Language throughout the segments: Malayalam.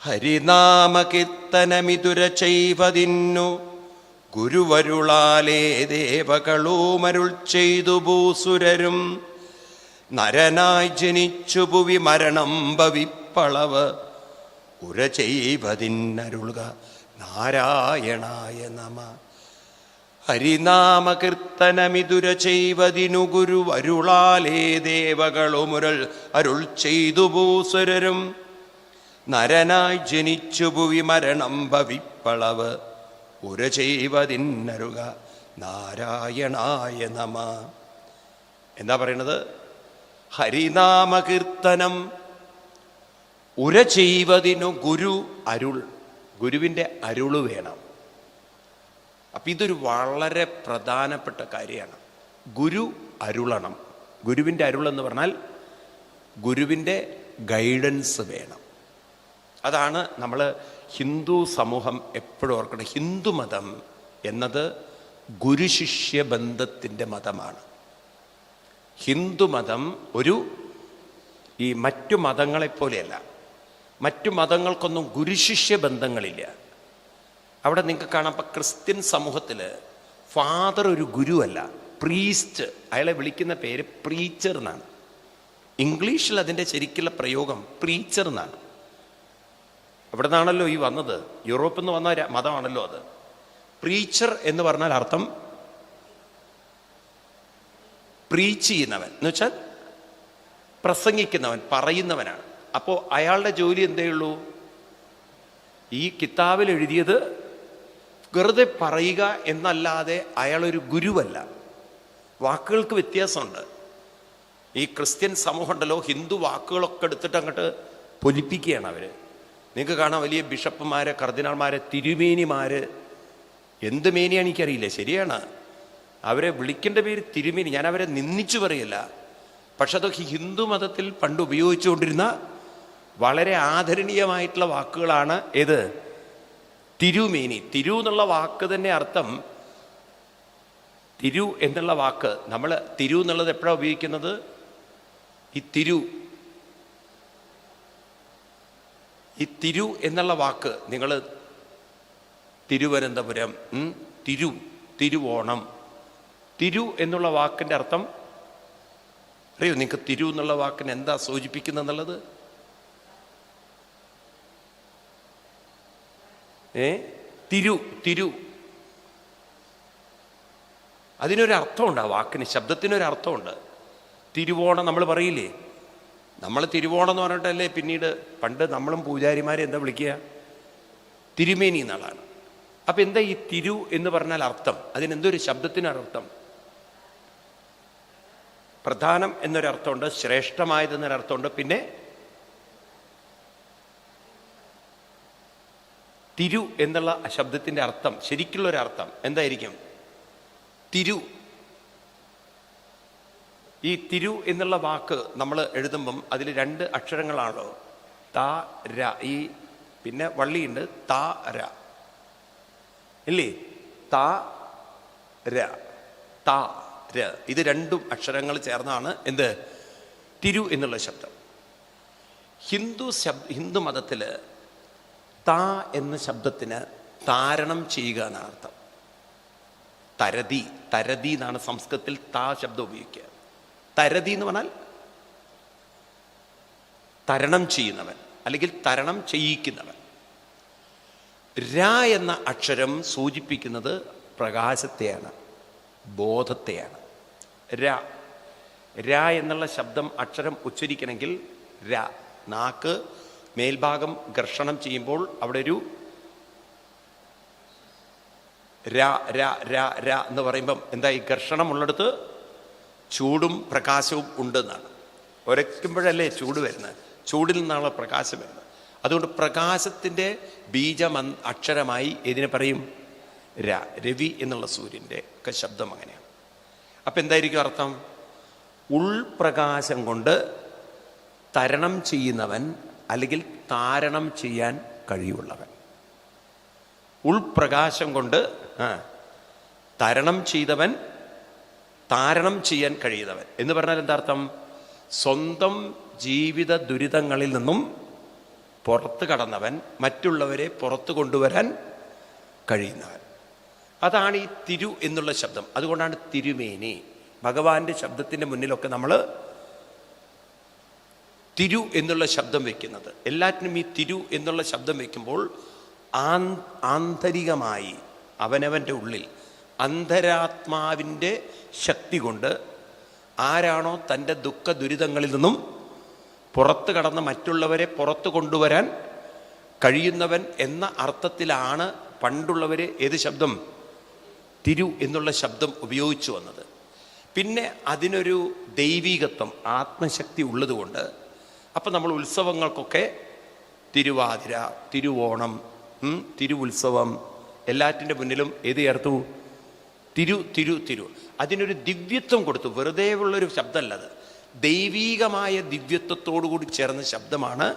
ഹരിനാമകീർത്തനമിതുര ചെയ്വതിന്നു ഗുരുവരുളാലേ ദേവകളൂമരുൾ ചെയ്തു ഭൂസുരരും. നരനായി ജനിച്ചു ഭുവി മരണം ഭവിപ്പളവ്. ഉര ചെയ്വതിന്നരുളുക നാരായണായ നമ. ഹരിനാമകീർത്തനമിതുര ചെയ്വതിനു ഗുരുവരുളാലേ ദേവകളുമുരൾ അരുൾ ചെയ്തു ഭൂസുരരും. നരനായി ജനിച്ചു ഭുവി മരണം ഭവിപ്പളവ്. ഉര ചെയ്വതിന്നരുക നാരായണായ നമ. എന്താ പറയണത്? ഹരിനാമകീർത്തനം. ഉര ചെയ്വതിനു ഗുരു അരുൾ. ഗുരുവിന്റെ അരുൾ വേണം. അപ്പം ഇതൊരു വളരെ പ്രധാനപ്പെട്ട കാര്യമാണ്. ഗുരു അരുളണം. ഗുരുവിന്റെ അരുളെന്ന് പറഞ്ഞാൽ ഗുരുവിന്റെ ഗൈഡൻസ് വേണം. അതാണ് നമ്മൾ ഹിന്ദു സമൂഹം എപ്പോഴും ഓർക്കണം. ഹിന്ദുമതം എന്നത് ഗുരുശിഷ്യ ബന്ധത്തിന്റെ മതമാണ്. ഹിന്ദു മതം ഒരു ഈ മറ്റു മതങ്ങളെപ്പോലെയല്ല മറ്റു മതങ്ങൾക്കൊന്നും ഗുരുശിഷ്യ ബന്ധങ്ങളില്ല. അവിടെ നിങ്ങൾക്ക് കാണാം ഇപ്പം ക്രിസ്ത്യൻ സമൂഹത്തിൽ ഫാദർ ഒരു ഗുരുവല്ല പ്രീസ്റ്റ്. അയാളെ വിളിക്കുന്ന പേര് പ്രീച്ചർ എന്നാണ്. ഇംഗ്ലീഷിൽ അതിന്റെ ശരിക്കുള്ള പ്രയോഗം പ്രീച്ചർ എന്നാണ്. അവിടെ നിന്നാണല്ലോ ഈ വന്നത്. യൂറോപ്പിൽ നിന്ന് വന്ന മതമാണല്ലോ അത്. പ്രീച്ചർ എന്ന് പറഞ്ഞാൽ അർത്ഥം പ്രീച്ച് ചെയ്യുന്നവൻ. എന്ന് വെച്ചാൽ പ്രസംഗിക്കുന്നവൻ പറയുന്നവനാണ്. അപ്പോൾ അയാളുടെ ജോലി എന്തേ ഉള്ളൂ? ഈ കിതാബിൽ എഴുതിയത് വെറുതെ പറയുക എന്നല്ലാതെ അയാളൊരു ഗുരുവല്ല. വാക്കുകൾക്ക് വ്യത്യാസമുണ്ട്. ഈ ക്രിസ്ത്യൻ സമൂഹം ഉണ്ടല്ലോ ഹിന്ദു വാക്കുകളൊക്കെ എടുത്തിട്ട് അങ്ങോട്ട് പൊലിപ്പിക്കുകയാണ് അവർ നിങ്ങൾക്ക് കാണാം വലിയ ബിഷപ്പുമാരെ കർദിനാൾമാരെ തിരുമേനിമാര്. എന്ത് മേനിയാണ് എനിക്കറിയില്ല. ശരിയാണ്. അവരെ വിളിക്കേണ്ട പേര് തിരുമേനി. ഞാൻ അവരെ നിന്ദിച്ചു പറയില്ല. പക്ഷെ അതൊക്കെ ഹിന്ദു മതത്തിൽ പണ്ട് ഉപയോഗിച്ചുകൊണ്ടിരുന്ന വളരെ ആദരണീയമായിട്ടുള്ള വാക്കുകളാണ് ഏത്? തിരുമേനി. തിരു എന്നുള്ള വാക്ക് തന്നെ അർത്ഥം തിരു എന്നുള്ള വാക്ക്. നമ്മൾ തിരു എന്നുള്ളത് എപ്പോഴാണ് ഉപയോഗിക്കുന്നത്? ഈ തിരു. ഈ തിരു എന്നുള്ള വാക്ക് നിങ്ങൾ തിരുവനന്തപുരം തിരു തിരുവോണം. തിരു എന്നുള്ള വാക്കിന്റെ അർത്ഥം അറിയോ? നിങ്ങൾക്ക് തിരു എന്നുള്ള വാക്കിന് എന്താ സൂചിപ്പിക്കുന്നത് എന്നുള്ളത് ഏ? തിരു തിരു. അതിനൊരർത്ഥമുണ്ട് ആ വാക്കിന് ശബ്ദത്തിനൊരർത്ഥമുണ്ട്. തിരുവോണം നമ്മൾ പറയില്ലേ? നമ്മൾ തിരുവോണം എന്ന് പറഞ്ഞിട്ടല്ലേ പിന്നീട് പണ്ട് നമ്മളും പൂജാരിമാരെ എന്താ വിളിക്കുക? തിരുമേനി എന്നാളാണ്. അപ്പം എന്താ ഈ തിരു എന്ന് പറഞ്ഞാൽ അർത്ഥം? അതിനെന്തൊരു ശബ്ദത്തിനർത്ഥം? പ്രധാനം എന്നൊരർത്ഥമുണ്ട് ശ്രേഷ്ഠമായതെന്നൊരർത്ഥമുണ്ട്. പിന്നെ തിരു എന്നുള്ള ശബ്ദത്തിന്റെ അർത്ഥം ശരിക്കുള്ളൊരർത്ഥം എന്തായിരിക്കും? തിരു. ഈ തിരു എന്നുള്ള വാക്ക് നമ്മൾ എഴുതുമ്പം അതിൽ രണ്ട് അക്ഷരങ്ങളാണല്ലോ ത ര ഈ പിന്നെ വള്ളിയുണ്ട്. ത ര. ഇല്ലേ? ത ര. ത ര. ഇത് രണ്ടും അക്ഷരങ്ങൾ ചേർന്നാണ് എന്ത്? തിരു എന്നുള്ള ശബ്ദം. ഹിന്ദു ശബ് ഹിന്ദു മതത്തിൽ താ എന്ന ശബ്ദത്തിന് താരണം ചെയ്യുക എന്നാണ് അർത്ഥം. തരതി തരതി എന്നാണ് സംസ്കൃതത്തിൽ താ ശബ്ദം ഉപയോഗിക്കുക. തരതി എന്ന് പറഞ്ഞാൽ തരണം ചെയ്യുന്നവൻ അല്ലെങ്കിൽ തരണം ചെയ്യിക്കുന്നവൻ. ര എന്ന അക്ഷരം സൂചിപ്പിക്കുന്നത് പ്രകാശത്തെയാണ് ബോധത്തെയാണ്. ര ര എന്നുള്ള ശബ്ദം അക്ഷരം ഉച്ചരിക്കണമെങ്കിൽ ര നാക്ക് മേൽഭാഗം ഘർഷണം ചെയ്യുമ്പോൾ അവിടെ ഒരു ര ര ര ര എന്ന് പറയുമ്പം എന്താ ഈ ഘർഷണം ഉള്ളിടത്ത് ചൂടും പ്രകാശവും ഉണ്ടെന്നാണ്. ഒരയ്ക്കുമ്പോഴല്ലേ ചൂട് വരുന്നത്? ചൂടിൽ നിന്നാണ് പ്രകാശം വരുന്നത്. അതുകൊണ്ട് പ്രകാശത്തിന്റെ ബീജം അക്ഷരമായി ഏതിനെ പറയും? ര രവി എന്നുള്ള സൂര്യന്റെ ഒക്കെ ശബ്ദം അങ്ങനെയാണ്. അപ്പം എന്തായിരിക്കും അർത്ഥം? ഉൾപ്രകാശം കൊണ്ട് തരണം ചെയ്യുന്നവൻ അല്ലെങ്കിൽ താരണം ചെയ്യാൻ കഴിവുള്ളവൻ. ഉൾപ്രകാശം കൊണ്ട് തരണം ചെയ്തവൻ താരണം ചെയ്യാൻ കഴിയുന്നവൻ. എന്ന് പറഞ്ഞാൽ എന്താർത്ഥം? സ്വന്തം ജീവിത ദുരിതങ്ങളിൽ നിന്നും പുറത്ത് കടന്നവൻ മറ്റുള്ളവരെ പുറത്തു കൊണ്ടുവരാൻ കഴിയുന്നവൻ. അതാണ് ഈ തിരു എന്നുള്ള ശബ്ദം. അതുകൊണ്ടാണ് തിരുമേനി. ഭഗവാന്റെ ശബ്ദത്തിന്റെ മുന്നിലൊക്കെ നമ്മൾ തിരു എന്നുള്ള ശബ്ദം വെക്കുന്നത്. എല്ലാറ്റിനും ഈ തിരു എന്നുള്ള ശബ്ദം വെക്കുമ്പോൾ ആന്തരികമായി അവനവന്റെ ഉള്ളിൽ അന്തരാത്മാവിന്റെ ശക്തി കൊണ്ട് ആരാണോ തന്റെ ദുഃഖ ദുരിതങ്ങളിൽ നിന്നും പുറത്ത് കടന്ന് മറ്റുള്ളവരെ പുറത്ത് കൊണ്ടുവരാൻ കഴിയുന്നവൻ എന്ന അർത്ഥത്തിലാണ് പണ്ടുള്ളവർ ഏത് ശബ്ദം? തിരു എന്നുള്ള ശബ്ദം ഉപയോഗിച്ചു വന്നത്. പിന്നെ അതിനൊരു ദൈവീകത്വം ആത്മശക്തി ഉള്ളതുകൊണ്ട് അപ്പം നമ്മൾ ഉത്സവങ്ങൾക്കൊക്കെ തിരുവാതിര തിരുവോണം തിരുവുത്സവം എല്ലാറ്റിന്റെ മുന്നിലും ഏത് ചേർത്തു? തിരു തിരു തിരു. അതിനൊരു ദിവ്യത്വം കൊടുത്തു. വെറുതെ ഉള്ളൊരു ശബ്ദമല്ല അത് ദൈവീകമായ കൂടി ചേർന്ന ശബ്ദമാണ്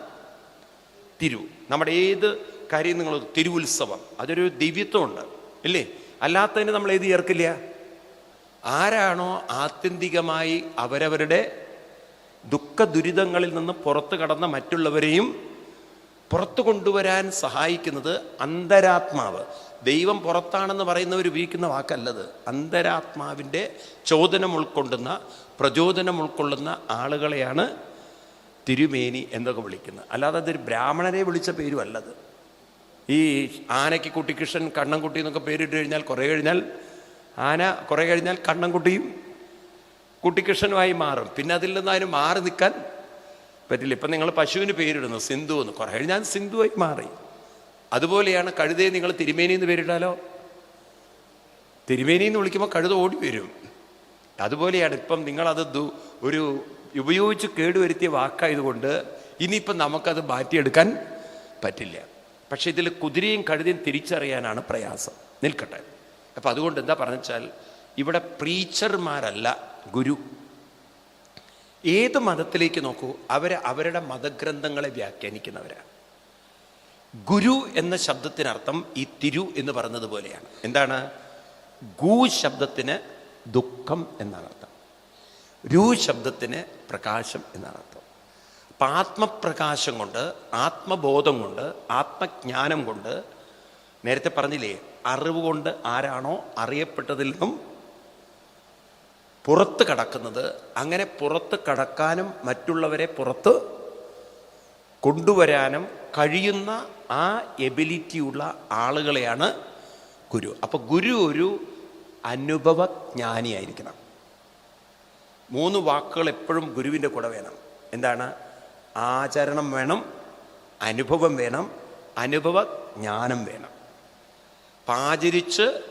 തിരു. നമ്മുടെ ഏത് കാര്യം നിങ്ങൾ തിരുവുത്സവം. അതൊരു ദിവ്യത്വമുണ്ട്. ഇല്ലേ? അല്ലാത്തതിന് നമ്മൾ ഏത് ചേർക്കില്ല? ആരാണോ ആത്യന്തികമായി അവരവരുടെ ദുഃഖ ദുരിതങ്ങളിൽ നിന്ന് പുറത്തു കടന്ന മറ്റുള്ളവരെയും പുറത്തു കൊണ്ടുവരാൻ സഹായിക്കുന്നത് അന്തരാത്മാവ്. ദൈവം പുറത്താണെന്ന് പറയുന്നവർ ഉപയോഗിക്കുന്ന വാക്കല്ലത്. അന്തരാത്മാവിന്റെ ചോദനം ഉൾക്കൊണ്ടുന്ന പ്രചോദനം ഉൾക്കൊള്ളുന്ന ആളുകളെയാണ് തിരുമേനി എന്നൊക്കെ വിളിക്കുന്നത്. അല്ലാതെ അതൊരു ബ്രാഹ്മണരെ വിളിച്ച പേരും അല്ലത് ഈ ആനയ്ക്ക് കുട്ടിക്കൃഷ്ണൻ കണ്ണൻകുട്ടി എന്നൊക്കെ പേരിട്ട് കഴിഞ്ഞാൽ കുറേ കഴിഞ്ഞാൽ ആന കുറേ കഴിഞ്ഞാൽ കണ്ണൻകുട്ടിയും കുട്ടിക്കൃഷ്ണനുമായി മാറും. പിന്നെ അതിൽ നിന്ന് അതിന് മാറി നിൽക്കാൻ പറ്റില്ല. ഇപ്പം നിങ്ങൾ പശുവിന് പേരിടുന്നു സിന്ധു എന്ന്. കുറേ കഴിഞ്ഞാൽ സിന്ധുവായി മാറി. അതുപോലെയാണ് കഴുതയെ നിങ്ങൾ തിരുമേനി എന്ന് പേരിട്ടാലോ? തിരുമേനി എന്ന് വിളിക്കുമ്പോൾ കഴുത ഓടി വരും. അതുപോലെയാണ് ഇപ്പം നിങ്ങളത് ഒരു ഉപയോഗിച്ച് കേടുവരുത്തിയ വാക്കായതുകൊണ്ട് ഇനിയിപ്പം നമുക്കത് മാറ്റിയെടുക്കാൻ പറ്റില്ല. പക്ഷേ ഇതിൽ കുതിരയും കഴുതയും തിരിച്ചറിയാനാണ് പ്രയാസം. നിൽക്കട്ടെ. അപ്പം അതുകൊണ്ട് എന്താ പറഞ്ഞാൽ ഇവിടെ പ്രീച്ചർമാരല്ല ഗുരു. ഏത് മതത്തിലേക്ക് നോക്കൂ അവർ അവരുടെ മതഗ്രന്ഥങ്ങളെ വ്യാഖ്യാനിക്കുന്നവരാണ് ഗുരു എന്ന ശബ്ദത്തിനർത്ഥം ഈ തിരു എന്ന് പറഞ്ഞത് പോലെയാണ്. എന്താണ്? ഗു ശബ്ദത്തിന് ദുഃഖം എന്നാണ് അർത്ഥം രു ശബ്ദത്തിന് പ്രകാശം എന്നാണ് അർത്ഥം അപ്പം ആത്മപ്രകാശം കൊണ്ട് ആത്മബോധം കൊണ്ട് ആത്മജ്ഞാനം കൊണ്ട് നേരത്തെ പറഞ്ഞില്ലേ അറിവ് കൊണ്ട് ആരാണോ അറിയപ്പെട്ടതിൽ നിന്നും പുറത്ത് കടക്കുന്നത് അങ്ങനെ പുറത്ത് കടക്കാനും മറ്റുള്ളവരെ പുറത്ത് കൊണ്ടുവരാനും കഴിയുന്ന ആ എബിലിറ്റിയുള്ള ആളുകളെയാണ് ഗുരു. അപ്പോൾ ഗുരു ഒരു അനുഭവജ്ഞാനിയായിരിക്കണം. മൂന്ന് വാക്കുകൾ എപ്പോഴും ഗുരുവിന്റെ കൂടെ വേണം. എന്താണ്? ആചരണം വേണം അനുഭവം വേണം അനുഭവ ജ്ഞാനം വേണം. പാചരിച്ച്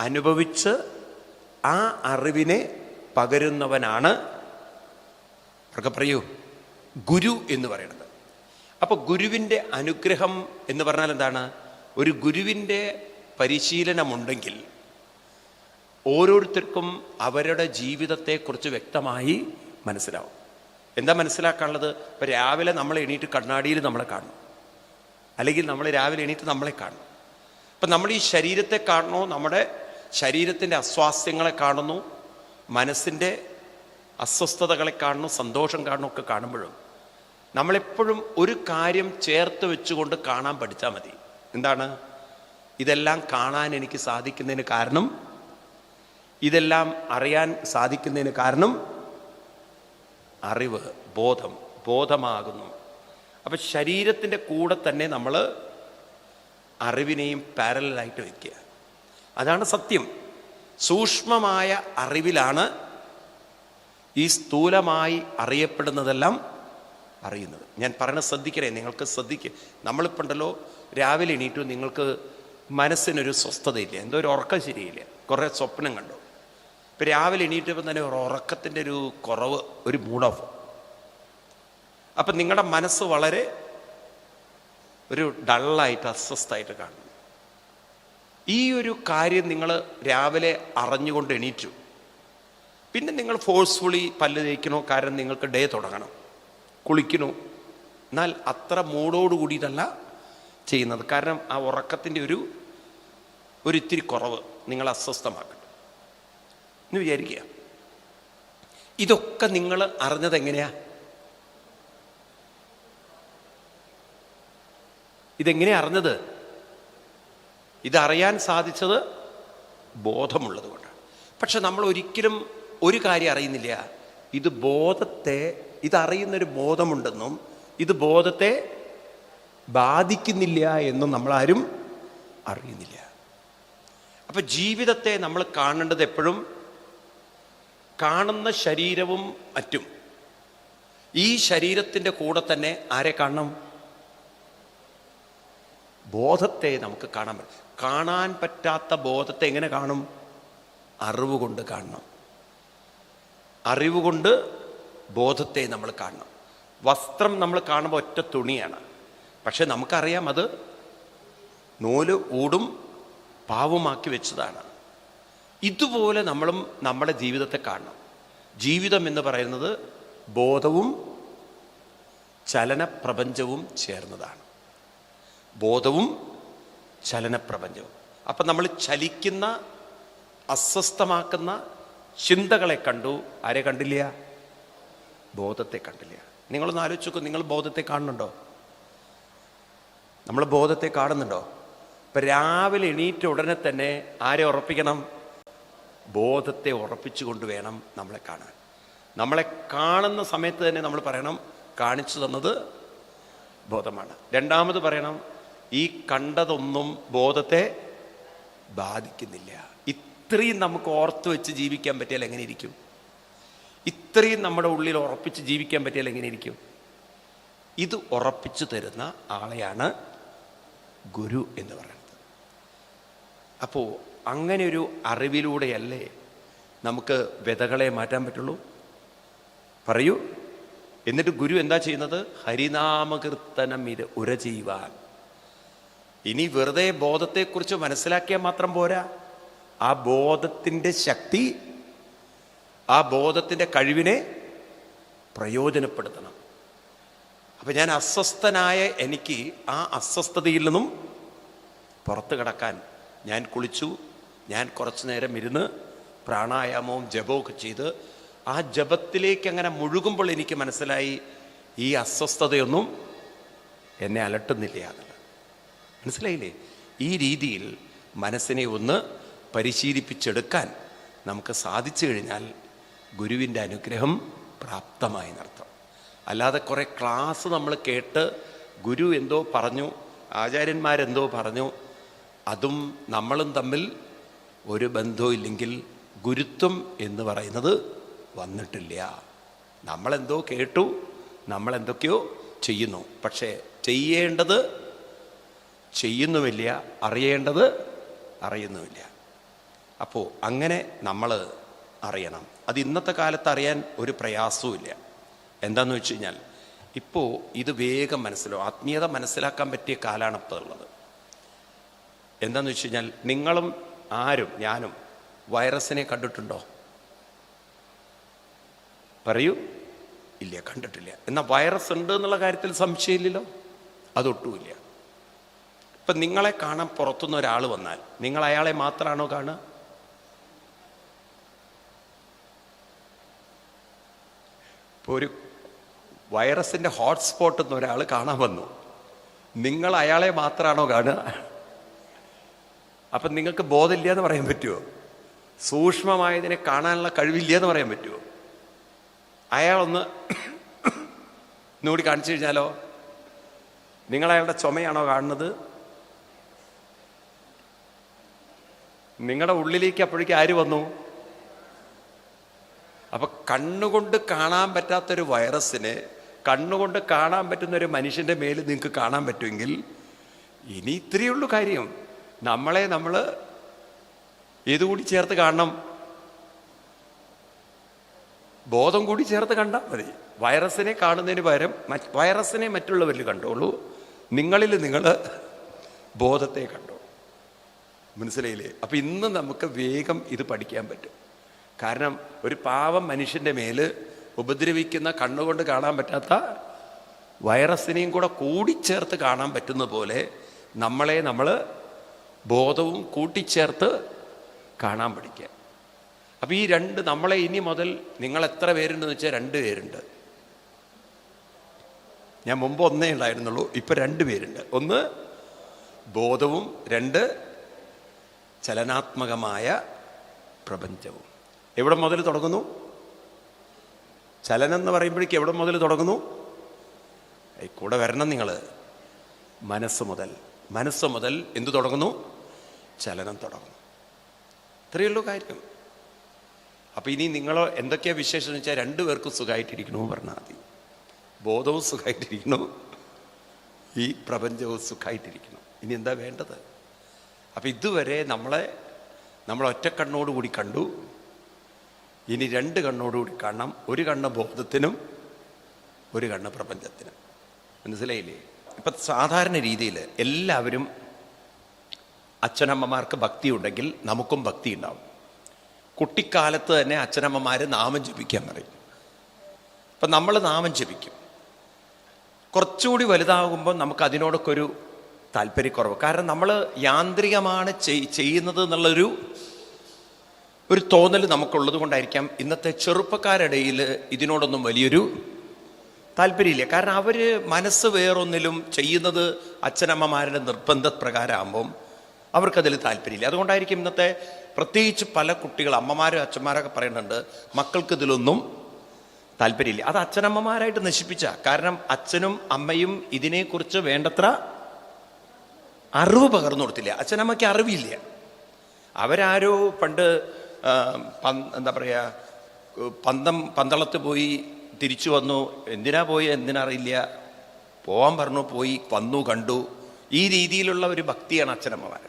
അനുഭവിച്ച് ആ അറിവിനെ പകരുന്നവനാണ് പറയൂ ഗുരു എന്ന് പറയുന്നത്. അപ്പൊ ഗുരുവിന്റെ അനുഗ്രഹം എന്ന് പറഞ്ഞാൽ എന്താണ്? ഒരു ഗുരുവിന്റെ പരിശീലനമുണ്ടെങ്കിൽ ഓരോരുത്തർക്കും അവരുടെ ജീവിതത്തെക്കുറിച്ച് വ്യക്തമായി മനസ്സിലാവും. എന്താ മനസ്സിലാക്കാനുള്ളത്? ഇപ്പം രാവിലെ നമ്മൾ എണീറ്റ് കണ്ണാടിയിൽ നമ്മളെ കാണും. അല്ലെങ്കിൽ നമ്മൾ രാവിലെ എണീറ്റ് നമ്മളെ കാണും. അപ്പം നമ്മൾ ഈ ശരീരത്തെ കാണണോ? നമ്മുടെ ശരീരത്തിന്റെ അസ്വാസ്ഥ്യങ്ങളെ കാണുന്നു. മനസ്സിന്റെ അസ്വസ്ഥതകളെ കാണുന്നു. സന്തോഷം കാണുന്നു ഒക്കെ കാണുമ്പോഴും നമ്മളെപ്പോഴും ഒരു കാര്യം ചേർത്ത് വെച്ചുകൊണ്ട് കാണാൻ പഠിച്ചാൽ മതി. എന്താണ്? ഇതെല്ലാം കാണാൻ എനിക്ക് സാധിക്കുന്നതിന് കാരണം ഇതെല്ലാം അറിയാൻ സാധിക്കുന്നതിന് കാരണം അറിവ് ബോധം ബോധമാകുന്നു. അപ്പം ശരീരത്തിന്റെ കൂടെ തന്നെ നമ്മൾ അറിവിനെയും പാരലായിട്ട് വയ്ക്കുക അതാണ് സത്യം. സൂക്ഷ്മമായ അറിവിലാണ് ഈ സ്ഥൂലമായി അറിയപ്പെടുന്നതെല്ലാം അറിയുന്നത്. ഞാൻ പറയുന്നത് ശ്രദ്ധിക്കണേ നിങ്ങൾക്ക് ശ്രദ്ധിക്കുക നമ്മളിപ്പോണ്ടല്ലോ രാവിലെ എണീറ്റു നിങ്ങൾക്ക് മനസ്സിനൊരു സ്വസ്ഥതയില്ല എന്തോ ഒരു ഉറക്കം ശരിയില്ല കുറേ സ്വപ്നം കണ്ടു. ഇപ്പം രാവിലെ എണീറ്റപ്പോൾ തന്നെ ഒരു ഉറക്കത്തിന്റെ ഒരു കുറവ് ഒരു മൂഡ് ഓഫ് അപ്പം നിങ്ങളുടെ മനസ്സ് വളരെ ഒരു ഡള്ളായിട്ട് അസ്വസ്ഥമായിട്ട് കാണുന്നു. ഈ ഒരു കാര്യം നിങ്ങൾ രാവിലെ അറിഞ്ഞുകൊണ്ട് എണീറ്റു. പിന്നെ നിങ്ങൾ ഫോഴ്സ്ഫുള്ളി പല്ല് തേക്കണോ? കാരണം നിങ്ങൾക്ക് ഡേ തുടങ്ങണം. കുളിക്കണോ എന്നാൽ അത്ര മൂടോട് കൂടിയിട്ടല്ല ചെയ്യുന്നത്. കാരണം ആ ഉറക്കത്തിന്റെ ഒരു ഒരു ഇത്തിരി കുറവ് നിങ്ങൾ അസ്വസ്ഥമാക്കട്ടെ. എന്ന് വിചാരിക്കുക. ഇതൊക്കെ നിങ്ങൾ അറിഞ്ഞത് എങ്ങനെയാ? ഇതെങ്ങനെ അറിഞ്ഞത്? ഇതറിയാൻ സാധിച്ചത് ബോധമുള്ളത് കൊണ്ടാണ് പക്ഷെ നമ്മൾ ഒരിക്കലും ഒരു കാര്യം അറിയുന്നില്ല. ഇത് ബോധത്തെ ഇതറിയുന്നൊരു ബോധമുണ്ടെന്നും ഇത് ബോധത്തെ ബാധിക്കുന്നില്ല എന്നും നമ്മളാരും അറിയുന്നില്ല. അപ്പൊ ജീവിതത്തെ നമ്മൾ കാണേണ്ടത് എപ്പോഴും കാണുന്ന ശരീരവും മറ്റും. ഈ ശരീരത്തിന്റെ കൂടെ തന്നെ ആരെ കാണണം? ബോധത്തെ നമുക്ക് കാണാൻ പറ്റും. കാണാൻ പറ്റാത്ത ബോധത്തെ എങ്ങനെ കാണും? അറിവുകൊണ്ട് കാണണം. അറിവ് കൊണ്ട് ബോധത്തെ നമ്മൾ കാണണം. വസ്ത്രം നമ്മൾ കാണുമ്പോൾ ഒറ്റ തുണിയാണ്. പക്ഷെ നമുക്കറിയാം അത് നൂൽ ഊടും പാവുമാക്കി വെച്ചതാണ്. ഇതുപോലെ നമ്മളും നമ്മുടെ ജീവിതത്തെ കാണണം. ജീവിതം എന്ന് പറയുന്നത് ബോധവും ചലനപ്രപഞ്ചവും ചേർന്നതാണ്. ബോധവും ചലനപ്രപഞ്ചവും. അപ്പം നമ്മൾ ചലിക്കുന്ന അസ്വസ്ഥമാക്കുന്ന ചിന്തകളെ കണ്ടു. ആരെ കണ്ടില്ല? ബോധത്തെ കണ്ടില്ല. നിങ്ങളൊന്ന് ആലോചിച്ച് നോക്കൂ നിങ്ങൾ ബോധത്തെ കാണുന്നുണ്ടോ? നമ്മൾ ബോധത്തെ കാണുന്നുണ്ടോ? ഇപ്പം രാവിലെ എണീറ്റ ഉടനെ തന്നെ ആരെ ഉറപ്പിക്കണം? ബോധത്തെ ഉറപ്പിച്ചുകൊണ്ട് വേണം നമ്മളെ കാണാൻ. നമ്മളെ കാണുന്ന സമയത്ത് തന്നെ നമ്മൾ പറയണം കാണിച്ചു തന്നത് ബോധമാണ്. രണ്ടാമത് പറയണം ഈ കണ്ടതൊന്നും ബോധത്തെ ബാധിക്കുന്നില്ല. ഇത്രയും നമുക്ക് ഓർത്ത് വെച്ച് ജീവിക്കാൻ പറ്റിയാൽ എങ്ങനെ ഇരിക്കും? ഇത്രയും നമ്മുടെ ഉള്ളിൽ ഉറപ്പിച്ച് ജീവിക്കാൻ പറ്റിയാൽ എങ്ങനെ ഇരിക്കും? ഇത് ഉറപ്പിച്ചു തരുന്ന ആളെയാണ് ഗുരു എന്ന് പറയുന്നത്. അപ്പോൾ അങ്ങനെ ഒരു അറിവിലൂടെയല്ലേ നമുക്ക് വിതകളെ മാറ്റാൻ പറ്റുള്ളൂ? പറയൂ. എന്നിട്ട് ഗുരു എന്താ ചെയ്യുന്നത്? ഹരിനാമകീർത്തനം ഇത് ഉര ചെയ്യുവാൻ ഇനി വെറുതെ ബോധത്തെക്കുറിച്ച് മനസ്സിലാക്കിയാൽ മാത്രം പോരാ. ആ ബോധത്തിന്റെ ശക്തി ആ ബോധത്തിന്റെ കഴിവിനെ പ്രയോജനപ്പെടുത്തണം. അപ്പം ഞാൻ അസ്വസ്ഥനായ എനിക്ക് ആ അസ്വസ്ഥതയിൽ നിന്നും പുറത്തു കിടക്കാൻ ഞാൻ കുളിച്ചു ഞാൻ കുറച്ചു നേരം ഇരുന്ന് പ്രാണായാമവും ജപമൊക്കെ ചെയ്ത് ആ ജപത്തിലേക്ക് അങ്ങനെ മുഴുകുമ്പോൾ എനിക്ക് മനസ്സിലായി ഈ അസ്വസ്ഥതയൊന്നും എന്നെ അലട്ടുന്നില്ല എന്നുള്ളത്. മനസ്സിലായില്ലേ? ഈ രീതിയിൽ മനസ്സിനെ ഒന്ന് പരിശീലിപ്പിച്ചെടുക്കാൻ നമുക്ക് സാധിച്ചു കഴിഞ്ഞാൽ ഗുരുവിന്റെ അനുഗ്രഹം പ്രാപ്തമായി നടത്തും അല്ലാതെ കുറേ ക്ലാസ് നമ്മൾ കേട്ട് ഗുരു എന്തോ പറഞ്ഞു ആചാര്യന്മാരെന്തോ പറഞ്ഞു അതും നമ്മളും തമ്മിൽ ഒരു ബന്ധവും ഇല്ലെങ്കിൽ ഗുരുത്വം എന്ന് പറയുന്നത് വന്നിട്ടില്ല. നമ്മളെന്തോ കേട്ടു നമ്മളെന്തൊക്കെയോ ചെയ്യുന്നു. പക്ഷേ ചെയ്യേണ്ടത് ചെയ്യുന്നുമില്ല അറിയേണ്ടത് അറിയുന്നുമില്ല. അപ്പോൾ അങ്ങനെ നമ്മൾ അറിയണം. അത് ഇന്നത്തെ കാലത്ത് അറിയാൻ ഒരു പ്രയാസവുമില്ല എന്താന്ന് വെച്ച് കഴിഞ്ഞാൽ ഇപ്പോൾ ഇത് വേഗം മനസ്സിലാവും. ആത്മീയത മനസ്സിലാക്കാൻ പറ്റിയ കാലമാണ് ഇപ്പോൾ ഉള്ളത്. എന്താന്ന് വെച്ച് കഴിഞ്ഞാൽ നിങ്ങളും ആരും ഞാനും വൈറസിനെ കണ്ടിട്ടുണ്ടോ? പറയൂ. ഇല്ല കണ്ടിട്ടില്ല. എന്നാൽ വൈറസ് ഉണ്ട് എന്നുള്ള കാര്യത്തിൽ സംശയമില്ലല്ലോ? അതൊട്ടുമില്ല. ഇപ്പം നിങ്ങളെ കാണാൻ പുറത്തുനിന്ന് ഒരാൾ വന്നാൽ നിങ്ങൾ അയാളെ മാത്രമാണോ കാണുക? ഒരു വൈറസിന്റെ ഹോട്ട്സ്പോട്ട് എന്ന് ഒരാൾ കാണാൻ വന്നു. നിങ്ങൾ അയാളെ മാത്രമാണോ കാണുക? അപ്പം നിങ്ങൾക്ക് ബോധമില്ല എന്ന് പറയാൻ പറ്റുമോ സൂക്ഷ്മമായതിനെ കാണാനുള്ള കഴിവില്ല എന്ന് പറയാൻ പറ്റുമോ അയാളൊന്ന് ഇന്നുകൂടി കാണിച്ചു കഴിഞ്ഞാലോ? നിങ്ങൾ അയാളുടെ ചുമയാണോ കാണുന്നത്? നിങ്ങളുടെ ഉള്ളിലേക്ക് അപ്പോഴേക്ക് ആര് വന്നു? അപ്പൊ കണ്ണുകൊണ്ട് കാണാൻ പറ്റാത്തൊരു വൈറസിനെ കണ്ണുകൊണ്ട് കാണാൻ പറ്റുന്ന ഒരു മനുഷ്യന്റെ മേൽ നിങ്ങൾക്ക് കാണാൻ പറ്റുമെങ്കിൽ ഇനി ഇത്രയേ ഉള്ളൂ കാര്യം. നമ്മളെ നമ്മൾ ഇതുകൂടി ചേർത്ത് കാണണം? ബോധം കൂടി ചേർത്ത് കണ്ടാൽ മതി. വൈറസിനെ കാണുന്നതിന് പകരം വൈറസിനെ മറ്റുള്ളവരിൽ കണ്ടോളൂ. നിങ്ങളിൽ നിങ്ങൾ ബോധത്തെ കണ്ടോളൂ മനസ്സിലായില്ലേ? അപ്പം ഇന്ന് നമുക്ക് വേഗം ഇത് പഠിക്കാൻ പറ്റും. കാരണം ഒരു പാവം മനുഷ്യന്റെ മേൽ ഉപദ്രവിക്കുന്ന കണ്ണുകൊണ്ട് കാണാൻ പറ്റാത്ത വൈറസിനെയും കൂടെ കൂടിച്ചേർത്ത് കാണാൻ പറ്റുന്ന പോലെ നമ്മളെ നമ്മൾ ബോധവും കൂട്ടിച്ചേർത്ത് കാണാൻ പഠിക്കുക. അപ്പം ഈ രണ്ട് നമ്മളെ ഇനി മുതൽ നിങ്ങൾ എത്ര പേരുണ്ടെന്ന് വെച്ചാൽ രണ്ട് പേരുണ്ട്. ഞാൻ മുമ്പ് ഒന്നേ ഉണ്ടായിരുന്നുള്ളൂ ഇപ്പം രണ്ട് പേരുണ്ട്. ഒന്ന് ബോധവും രണ്ട് ചലനാത്മകമായ പ്രപഞ്ചവും. എവിടെ മുതൽ തുടങ്ങുന്നു? ചലനം എന്ന് പറയുമ്പോഴേക്ക് എവിടെ മുതൽ തുടങ്ങുന്നു? കൂടെ വരണം നിങ്ങൾ മനസ്സ് മുതൽ. മനസ്സ് മുതൽ എന്തു തുടങ്ങുന്നു? ചലനം തുടങ്ങുന്നു. ഇത്രയേ ഉള്ളൂ കാര്യം. അപ്പോൾ ഇനി നിങ്ങൾ എന്തൊക്കെയാണ് വിശേഷം എന്ന് വെച്ചാൽ രണ്ടുപേർക്കും സുഖമായിട്ടിരിക്കണു പറഞ്ഞാൽ മതി. ബോധവും സുഖമായിട്ടിരിക്കണു ഈ പ്രപഞ്ചവും സുഖമായിട്ടിരിക്കണം ഇനി എന്താ വേണ്ടത്? അപ്പം ഇതുവരെ നമ്മളെ നമ്മൾ ഒറ്റക്കണ്ണോടുകൂടി കണ്ടു. ഇനി രണ്ട് കണ്ണോടുകൂടി കാണണം. ഒരു കണ്ണ് ബോധത്തിനും ഒരു കണ്ണ് പ്രപഞ്ചത്തിനും. മനസ്സിലായില്ലേ? ഇപ്പം സാധാരണ രീതിയിൽ എല്ലാവരും അച്ഛനമ്മമാർക്ക് ഭക്തി ഉണ്ടെങ്കിൽ നമുക്കും ഭക്തി ഉണ്ടാവും. കുട്ടിക്കാലത്ത് തന്നെ അച്ഛനമ്മമാർ നാമം ജപിക്കാൻ പറയും. അപ്പം നമ്മൾ നാമം ജപിക്കും. കുറച്ചുകൂടി വലുതാകുമ്പോൾ നമുക്ക് അതിനോടൊക്കെ ഒരു താല്പര്യക്കുറവ്. കാരണം നമ്മൾ യാന്ത്രികമാണ് ചെയ്- ചെയ്യുന്നത് എന്നുള്ളൊരു ഒരു തോന്നൽ നമുക്കുള്ളത് കൊണ്ടായിരിക്കാം ഇന്നത്തെ ചെറുപ്പക്കാരിടയിൽ ഇതിനോടൊന്നും വലിയൊരു താല്പര്യമില്ല. കാരണം അവർ മനസ്സ് വേറൊന്നിലും ചെയ്യുന്നത് അച്ഛനമ്മമാരുടെ നിർബന്ധ പ്രകാരമാകുമ്പം അവർക്കതിൽ താല്പര്യമില്ല. അതുകൊണ്ടായിരിക്കും ഇന്നത്തെ പ്രത്യേകിച്ച് പല കുട്ടികൾ അമ്മമാരും അച്ഛന്മാരൊക്കെ പറയുന്നുണ്ട് മക്കൾക്ക് ഇതിലൊന്നും താല്പര്യമില്ല. അത് അച്ഛനമ്മമാരായിട്ട് നശിപ്പിച്ച. കാരണം അച്ഛനും അമ്മയും ഇതിനെക്കുറിച്ച് വേണ്ടത്ര അറിവ് പകർന്നു കൊടുത്തില്ല. അച്ഛനമ്മയ്ക്ക് അറിവില്ല. അവരാരോ പണ്ട് എന്താ പറയുക പന്തം പന്തളത്ത് പോയി തിരിച്ചു വന്നു. എന്തിനാ പോയി? എന്തിനറിയില്ല. പോവാൻ പറഞ്ഞു പോയി വന്നു കണ്ടു. ഈ രീതിയിലുള്ള ഒരു ഭക്തിയാണ് അച്ഛനമ്മമാർ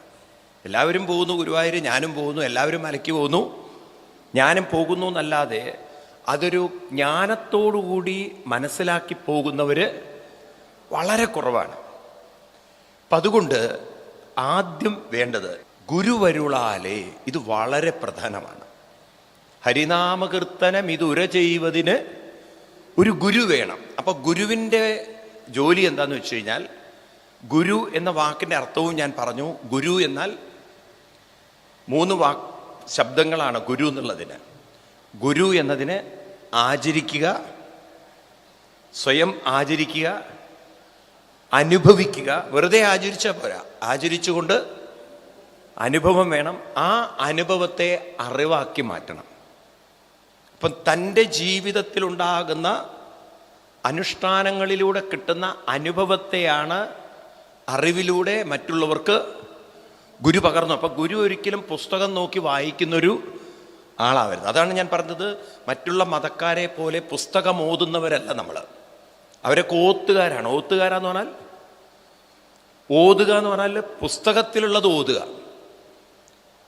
എല്ലാവരും പോകുന്നു ഗുരുവായൂർ ഞാനും പോകുന്നു എല്ലാവരും മലയ്ക്ക് പോകുന്നു. ഞാനും പോകുന്നു എന്നല്ലാതെ അതൊരു ജ്ഞാനത്തോടുകൂടി മനസ്സിലാക്കി പോകുന്നവർ വളരെ കുറവാണ്. അപ്പം അതുകൊണ്ട് ആദ്യം വേണ്ടത് ഗുരുവരുളാലേ ഇത് വളരെ പ്രധാനമാണ്. ഹരിനാമകീർത്തനം ഇതുര ചെയ്യുവതിന് ഒരു ഗുരു വേണം. അപ്പൊ ഗുരുവിന്റെ ജോലി എന്താന്ന് വെച്ച് കഴിഞ്ഞാൽ ഗുരു എന്ന വാക്കിന്റെ അർത്ഥവും ഞാൻ പറഞ്ഞു. ഗുരു എന്നാൽ മൂന്ന് വാക്ക് ശബ്ദങ്ങളാണ് ഗുരു എന്നുള്ളതിന്. ഗുരു എന്നതിന് ആചരിക്കുക സ്വയം ആചരിക്കുക അനുഭവിക്കുക. വെറുതെ ആചരിച്ചാൽ പോരാ. ആചരിച്ചുകൊണ്ട് അനുഭവം വേണം. ആ അനുഭവത്തെ അറിവാക്കി മാറ്റണം. അപ്പം തന്റെ ജീവിതത്തിലുണ്ടാകുന്ന അനുഷ്ഠാനങ്ങളിലൂടെ കിട്ടുന്ന അനുഭവത്തെയാണ് അറിവിലൂടെ മറ്റുള്ളവർക്ക് ഗുരു പകർന്നു. അപ്പം ഗുരു ഒരിക്കലും പുസ്തകം നോക്കി വായിക്കുന്നൊരു ആളാവരുത്. അതാണ് ഞാൻ പറഞ്ഞത്. മറ്റുള്ള മതക്കാരെ പോലെ പുസ്തകം ഓതുന്നവരല്ല നമ്മൾ അവരൊക്കെ ഓത്തുകാരാണ്. ഓത്തുകാരാന്ന് പറഞ്ഞാൽ ഓതുക എന്ന് പറഞ്ഞാൽ പുസ്തകത്തിലുള്ളത് ഓതുക.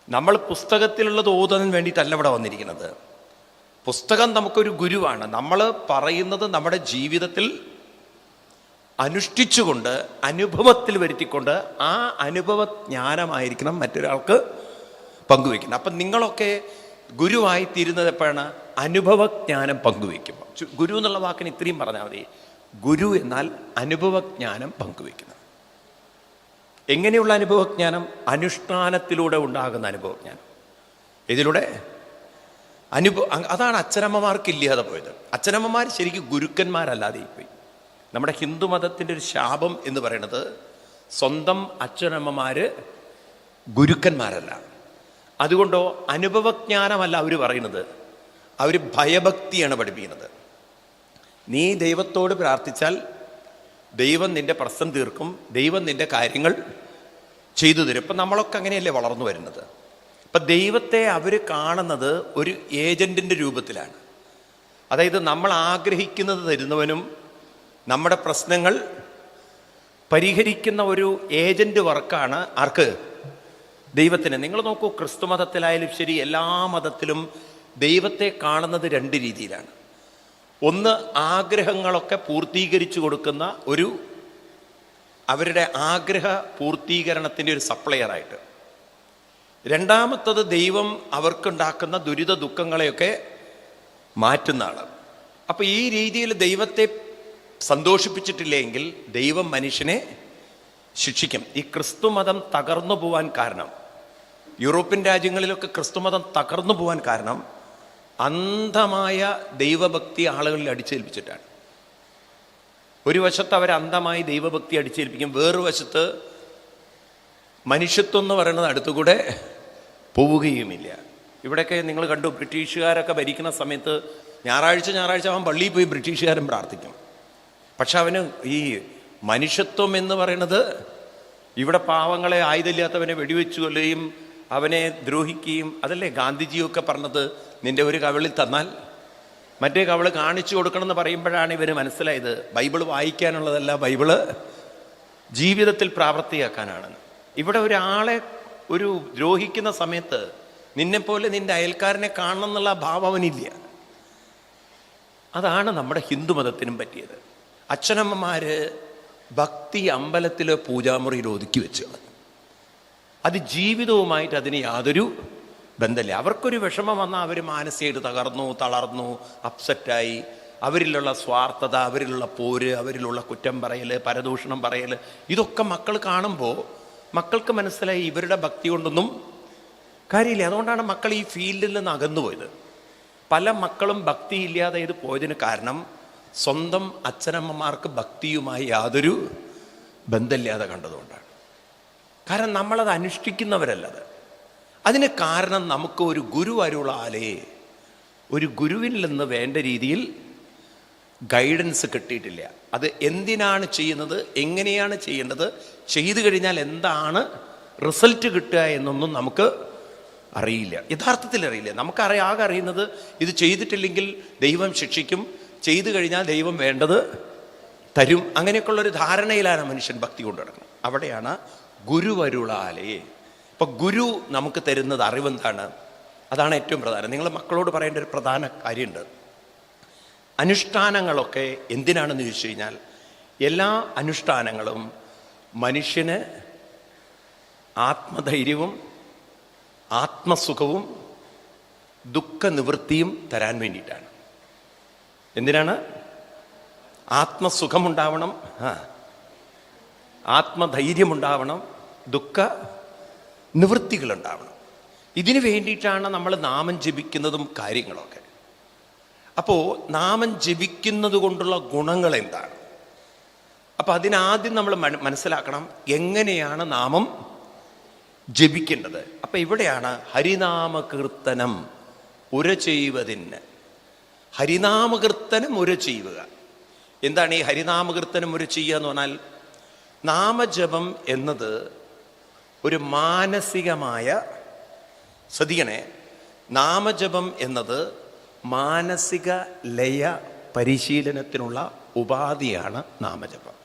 നമ്മൾ പുസ്തകത്തിലുള്ളത് ഓതാൻ വേണ്ടിയിട്ടല്ല ഇവിടെ വന്നിരിക്കുന്നത്. പുസ്തകം നമുക്കൊരു ഗുരുവാണ്. നമ്മൾ പറയുന്നത് നമ്മുടെ ജീവിതത്തിൽ അനുഷ്ഠിച്ചുകൊണ്ട് അനുഭവത്തിൽ വരുത്തിക്കൊണ്ട് ആ അനുഭവ ജ്ഞാനമായിരിക്കണം മറ്റൊരാൾക്ക് പങ്കുവെക്കുന്നത് അപ്പം നിങ്ങളൊക്കെ ഗുരുവായി തീരുന്നത് എപ്പോഴാണ് അനുഭവജ്ഞാനം പങ്കുവെക്കുമ്പോൾ ഗുരു എന്നുള്ള വാക്കിന് ഇത്രയും പറഞ്ഞാൽ മതി. ഗുരു എന്നാൽ അനുഭവജ്ഞാനം പങ്കുവെക്കുന്നത് എങ്ങനെയുള്ള അനുഭവജ്ഞാനം? അനുഷ്ഠാനത്തിലൂടെ ഉണ്ടാകുന്ന അനുഭവജ്ഞാനം. ഇതിലൂടെ അനുഭവ അതാണ് അച്ഛനമ്മമാർക്ക് ഇല്ലാതെ പോയത്. അച്ഛനമ്മമാർ ശരിക്കും ഗുരുക്കന്മാരല്ലാതെ പോയി. നമ്മുടെ ഹിന്ദു മതത്തിന്റെ ഒരു ശാപം എന്ന് പറയുന്നത് സ്വന്തം അച്ഛനമ്മമാർ ഗുരുക്കന്മാരല്ല. അതുകൊണ്ടോ അനുഭവജ്ഞാനമല്ല അവർ പറയുന്നത്. അവർ ഭയഭക്തിയാണ് പഠിപ്പിക്കുന്നത്. നീ ദൈവത്തോട് പ്രാർത്ഥിച്ചാൽ ദൈവം നിന്റെ പ്രശ്നം തീർക്കും ദൈവം നിന്റെ കാര്യങ്ങൾ ചെയ്തു തരും. ഇപ്പം നമ്മളൊക്കെ അങ്ങനെയല്ലേ വളർന്നു വരുന്നത്? ഇപ്പം ദൈവത്തെ അവർ കാണുന്നത് ഒരു ഏജന്റിന്റെ രൂപത്തിലാണ്. അതായത് നമ്മൾ ആഗ്രഹിക്കുന്നത് തരുന്നവനും നമ്മുടെ പ്രശ്നങ്ങൾ പരിഹരിക്കുന്ന ഒരു ഏജന്റ് വർക്കാണ് ആർക്ക്? ദൈവത്തിന്. നിങ്ങൾ നോക്കൂ ക്രിസ്തു മതത്തിലായാലും ശരി എല്ലാ മതത്തിലും ദൈവത്തെ കാണുന്നത് രണ്ട് രീതിയിലാണ്. ഒന്ന് ആഗ്രഹങ്ങളൊക്കെ പൂർത്തീകരിച്ചു കൊടുക്കുന്ന ഒരു അവരുടെ ആഗ്രഹ പൂർത്തീകരണത്തിന്റെ ഒരു സപ്ലയറായിട്ട്. രണ്ടാമത്തത് ദൈവം അവർക്കുണ്ടാക്കുന്ന ദുരിത ദുഃഖങ്ങളെയൊക്കെ മാറ്റുന്ന ആൾ. അപ്പൊ ഈ രീതിയിൽ ദൈവത്തെ സന്തോഷിപ്പിച്ചിട്ടില്ലെങ്കിൽ ദൈവം മനുഷ്യനെ ശിക്ഷിക്കും. ഈ ക്രിസ്തുമതം തകർന്നു പോവാൻ കാരണം യൂറോപ്യൻ രാജ്യങ്ങളിലൊക്കെ ക്രിസ്തുമതം തകർന്നു പോവാൻ കാരണം അന്ധമായ ദൈവഭക്തി ആളുകളിൽ അടിച്ചേൽപ്പിച്ചിട്ടാണ്. ഒരു വശത്ത് അവർ അന്ധമായി ദൈവഭക്തി അടിച്ചേൽപ്പിക്കും വേറൊരു വശത്ത് മനുഷ്യത്വം എന്ന് പറയുന്നത് അടുത്തുകൂടെ പോവുകയുമില്ല. ഇവിടെയൊക്കെ നിങ്ങൾ കണ്ടു ബ്രിട്ടീഷുകാരൊക്കെ ഭരിക്കുന്ന സമയത്ത് ഞായറാഴ്ച ഞായറാഴ്ച അവൻ പള്ളിയിൽ പോയി ബ്രിട്ടീഷുകാരൻ പ്രാർത്ഥിക്കും. പക്ഷെ അവന് ഈ മനുഷ്യത്വം എന്ന് പറയുന്നത് ഇവിടെ പാവങ്ങളെ ആയുധമില്ലാത്തവനെ വെടിവെച്ചു കൊല്ലുകയും അവനെ ദ്രോഹിക്കുകയും അതല്ലേ ഗാന്ധിജിയൊക്കെ പറഞ്ഞത് നിന്റെ ഒരു കവിളിൽ തന്നാൽ മറ്റേ കവിൾ കാണിച്ചു കൊടുക്കണമെന്ന് പറയുമ്പോഴാണ് ഇവന് മനസ്സിലായത്. ബൈബിൾ വായിക്കാനുള്ളതല്ല ബൈബിൾ ജീവിതത്തിൽ പ്രാവർത്തിയാക്കാനാണ്. ഇവിടെ ഒരാളെ ഒരു ദ്രോഹിക്കുന്ന സമയത്ത് നിന്നെപ്പോലെ നിന്റെ അയൽക്കാരനെ കാണണം എന്നുള്ള ഭാവം അവനില്ല. അതാണ് നമ്മുടെ ഹിന്ദുമതത്തിനും പറ്റിയത്. അച്ഛനമ്മമാര് ഭക്തി അമ്പലത്തിലെ പൂജാമുറിയിൽ ഒതുക്കി വെച്ച് അത് ജീവിതവുമായിട്ട് അതിന് യാതൊരു ബന്ധമില്ല. അവർക്കൊരു വിഷമം വന്നാൽ അവർ മാനസികമായിട്ട് തകർന്നു തളർന്നു അപ്സെറ്റായി അവരിലുള്ള സ്വാർത്ഥത അവരിലുള്ള പോര് അവരിലുള്ള കുറ്റം പറയൽ പരദൂഷണം പറയൽ ഇതൊക്കെ മക്കൾ കാണുമ്പോൾ മക്കൾക്ക് മനസ്സിലായി ഇവരുടെ ഭക്തി കൊണ്ടൊന്നും കാര്യമില്ല. അതുകൊണ്ടാണ് മക്കൾ ഈ ഫീൽഡിൽ നിന്ന് അകന്നു പോയത്. പല മക്കളും ഭക്തി ഇല്ലാതെ ഇത് പോയതിന് കാരണം സ്വന്തം അച്ഛനമ്മമാർക്ക് ഭക്തിയുമായി യാതൊരു ബന്ധമില്ലാതെ കണ്ടതുകൊണ്ടാണ്. കാരണം നമ്മളത് അനുഷ്ഠിക്കുന്നവരല്ലത്. അതിന് കാരണം നമുക്ക് ഒരു ഗുരു അരുളാലേ. ഒരു ഗുരുവിൽ നിന്ന് വേണ്ട രീതിയിൽ ഗൈഡൻസ് കിട്ടിയിട്ടില്ല. അത് എന്തിനാണ് ചെയ്യുന്നത് എങ്ങനെയാണ് ചെയ്യേണ്ടത് ചെയ്തു കഴിഞ്ഞാൽ എന്താണ് റിസൾട്ട് കിട്ടുക എന്നൊന്നും നമുക്ക് അറിയില്ല. യഥാർത്ഥത്തിൽ അറിയില്ല. നമുക്കറിയ ആകെ അറിയുന്നത് ഇത് ചെയ്തിട്ടില്ലെങ്കിൽ ദൈവം ശിക്ഷിക്കും ചെയ്തു കഴിഞ്ഞാൽ ദൈവം വേണ്ടത് തരും. അങ്ങനെയൊക്കെയുള്ള ഒരു ധാരണയിലാണ് മനുഷ്യൻ ഭക്തി കൊണ്ടു നടക്കുന്നത്. അവിടെയാണ് ഗുരുവരുളാലേ ഇപ്പൊ ഗുരു നമുക്ക് തരുന്നത് അറിവെന്താണ്? അതാണ് ഏറ്റവും പ്രധാനം. നിങ്ങൾ മക്കളോട് പറയേണ്ട ഒരു പ്രധാന കാര്യമുണ്ട്. അനുഷ്ഠാനങ്ങളൊക്കെ എന്തിനാണെന്ന് ചോദിച്ചു കഴിഞ്ഞാൽ എല്ലാ അനുഷ്ഠാനങ്ങളും മനുഷ്യന് ആത്മധൈര്യവും ആത്മസുഖവും ദുഃഖനിവൃത്തിയും തരാൻ വേണ്ടിയിട്ടാണ്. എന്തിനാണ്? ആത്മസുഖമുണ്ടാവണം ആ ആത്മധൈര്യമുണ്ടാവണം ദുഃഖ നിവൃത്തികളുണ്ടാവണം. ഇതിനു വേണ്ടിയിട്ടാണ് നമ്മൾ നാമം ജപിക്കുന്നതും കാര്യങ്ങളൊക്കെ. അപ്പോൾ നാമം ജപിക്കുന്നത് കൊണ്ടുള്ള ഗുണങ്ങൾ എന്താണ്? അപ്പം അതിനാദ്യം നമ്മൾ മനസ്സിലാക്കണം എങ്ങനെയാണ് നാമം ജപിക്കേണ്ടത്. അപ്പം ഇവിടെയാണ് ഹരിനാമകീർത്തനം ഉര ചെയ്യുവതിന്. ഹരിനാമകീർത്തനം ഉര ചെയ്യുക. എന്താണ് ഈ ഹരിനാമകീർത്തനം ഉര ചെയ്യുക എന്ന് പറഞ്ഞാൽ നാമജപം എന്നത് ഒരു മാനസികമായ ശ്രദ്ധിക്കണേ നാമജപം എന്നത് മാനസിക ലയ പരിശീലനത്തിനുള്ള ഉപാധിയാണ് നാമജപം.